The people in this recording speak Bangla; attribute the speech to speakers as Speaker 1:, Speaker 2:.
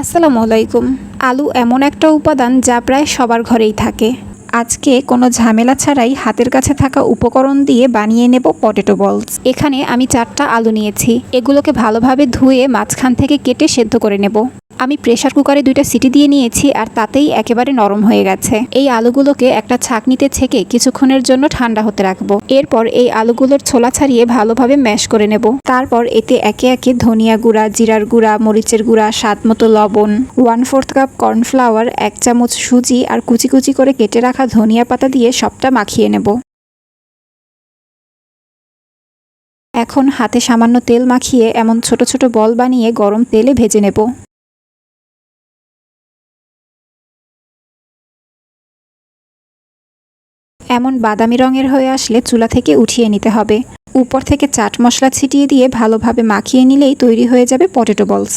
Speaker 1: আসসালামু আলাইকুম। আলু এমন একটা উপাদান যা প্রায় সবার ঘরেই থাকে। আজকে কোনো ঝামেলা ছাড়াই হাতের কাছে থাকা উপকরণ দিয়ে বানিয়ে নেব পটেটো বলস। এখানে আমি চারটা আলু নিয়েছি। এগুলোকে ভালোভাবে ধুয়ে মাঝখান থেকে কেটে সেদ্ধ করে নেব। আমি প্রেসার কুকারে দুইটা সিটি দিয়ে নিয়েছি আর তাতেই একেবারে নরম হয়ে গেছে। এই আলুগুলোকে একটা ছাঁকনিতে ছেঁকে কিছুক্ষণের জন্য ঠান্ডা হতে রাখব। এরপর এই আলুগুলোর ছোলা ছাড়িয়ে ভালোভাবে ম্যাশ করে নেব। তারপর এতে একে একে ধনিয়া গুঁড়া, জিরার গুঁড়া, মরিচের গুঁড়া, স্বাদ মতো লবণ ওয়ান ফোর্থ কাপ কর্নফ্লাওয়ার এক চামচ সুজি আর কুচি কুচি করে কেটে রাখা ধনিয়া পাতা দিয়ে সবটা মাখিয়ে নেব। এখন হাতে সামান্য তেল মাখিয়ে এমন ছোট ছোট বল বানিয়ে গরম তেলে ভেজে নেব। এমন বাদামি রঙের হয়ে আসলে চুলা থেকে উঠিয়ে নিতে হবে। উপর থেকে চাট মশলা ছিটিয়ে দিয়ে ভালোভাবে মাখিয়ে নিলেই তৈরি হয়ে যাবে পটেটো বলস।